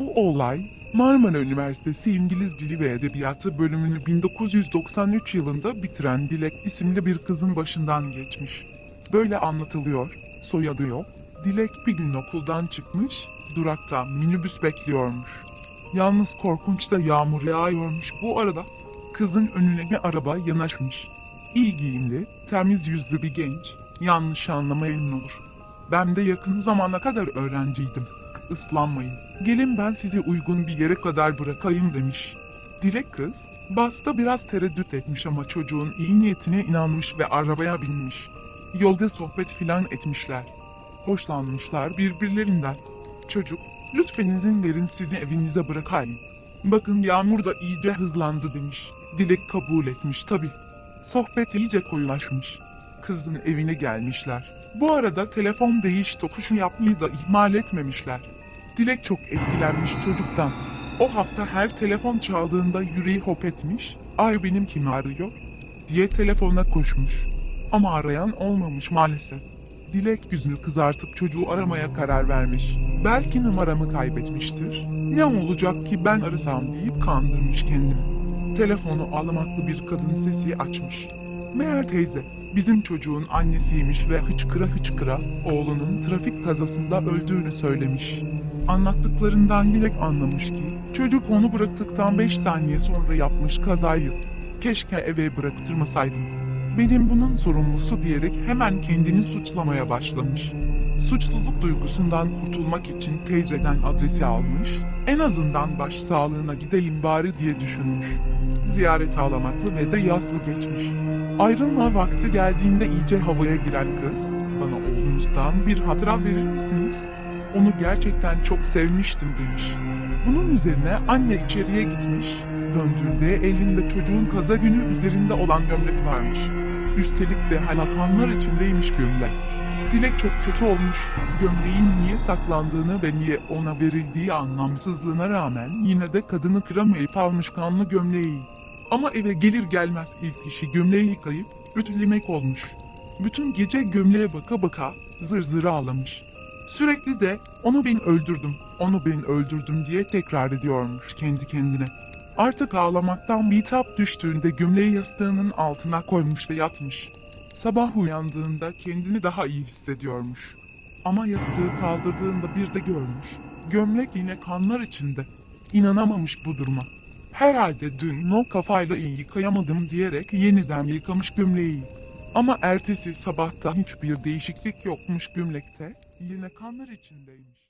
Bu olay Marmara Üniversitesi İngiliz Dili ve Edebiyatı bölümünü 1993 yılında bitiren Dilek isimli bir kızın başından geçmiş. Böyle anlatılıyor, soyadı yok. Dilek bir gün okuldan çıkmış, durakta minibüs bekliyormuş. Yalnız korkunç da yağmur yağıyormuş. Bu arada kızın önüne bir araba yanaşmış. İyi giyimli, temiz yüzlü bir genç. Yanlış anlamayın olur. Ben de yakın zamana kadar öğrenciydim. Islanmayın. Gelin ben sizi uygun bir yere kadar bırakayım demiş. Dilek kız, basta biraz tereddüt etmiş ama çocuğun iyi niyetine inanmış ve arabaya binmiş. Yolda sohbet filan etmişler. Hoşlanmışlar birbirlerinden. Çocuk, lütfen izin verin sizi evinize bırakayım. Bakın yağmur da iyice hızlandı demiş. Dilek kabul etmiş tabi. Sohbet iyice koyulaşmış. Kızın evine gelmişler. Bu arada telefon değiş tokuşu yapmayı da ihmal etmemişler. Dilek çok etkilenmiş çocuktan. O hafta her telefon çaldığında yüreği hop etmiş. Ay benim kim arıyor? diye telefona koşmuş. Ama arayan olmamış maalesef. Dilek yüzünü kızartıp çocuğu aramaya karar vermiş. Belki numaramı kaybetmiştir. Ne olacak ki ben arasam deyip kandırmış kendini. Telefonu ağlamaklı bir kadın sesi açmış. Meğer teyze bizim çocuğun annesiymiş ve hıçkıra hıçkıra oğlunun trafik kazasında öldüğünü söylemiş. Anlattıklarından Dilek anlamış ki çocuk onu bıraktıktan 5 saniye sonra yapmış kazayı. Keşke eve bıraktırmasaydım. Benim bunun sorumlusu diyerek hemen kendini suçlamaya başlamış. Suçluluk duygusundan kurtulmak için teyzeden adresi almış, en azından baş sağlığına gideyim bari diye düşünmüş. Ziyaret ağlamaklı ve de yaslı geçmiş. Ayrılma vakti geldiğinde iyice havaya giren kız, bana oğlunuzdan bir hatıra verir misiniz? Onu gerçekten çok sevmiştim demiş. Bunun üzerine anne içeriye gitmiş, döndüğünde elinde çocuğun kaza günü üzerinde olan gömlek varmış. Üstelik de hala kanlar içindeymiş gömlek. Dilek çok kötü olmuş. Gömleğin niye saklandığını ve niye ona verildiği anlamsızlığına rağmen yine de kadını kıramayıp almış kanlı gömleği. Ama eve gelir gelmez ilk işi gömleği yıkayıp ütülemek olmuş. Bütün gece gömleğe baka baka zır zır ağlamış. Sürekli de onu ben öldürdüm, onu ben öldürdüm diye tekrar ediyormuş kendi kendine. Artık ağlamaktan bitap düştüğünde gömleği yastığının altına koymuş ve yatmış. Sabah uyandığında kendini daha iyi hissediyormuş. Ama yastığı kaldırdığında bir de görmüş. Gömlek yine kanlar içinde. İnanamamış bu duruma. Herhalde dün no kafayla iyi yıkayamadım diyerek yeniden yıkamış gömleği. Ama ertesi sabahta hiçbir değişiklik yokmuş gömlekte. Yine kanlar içindeymiş.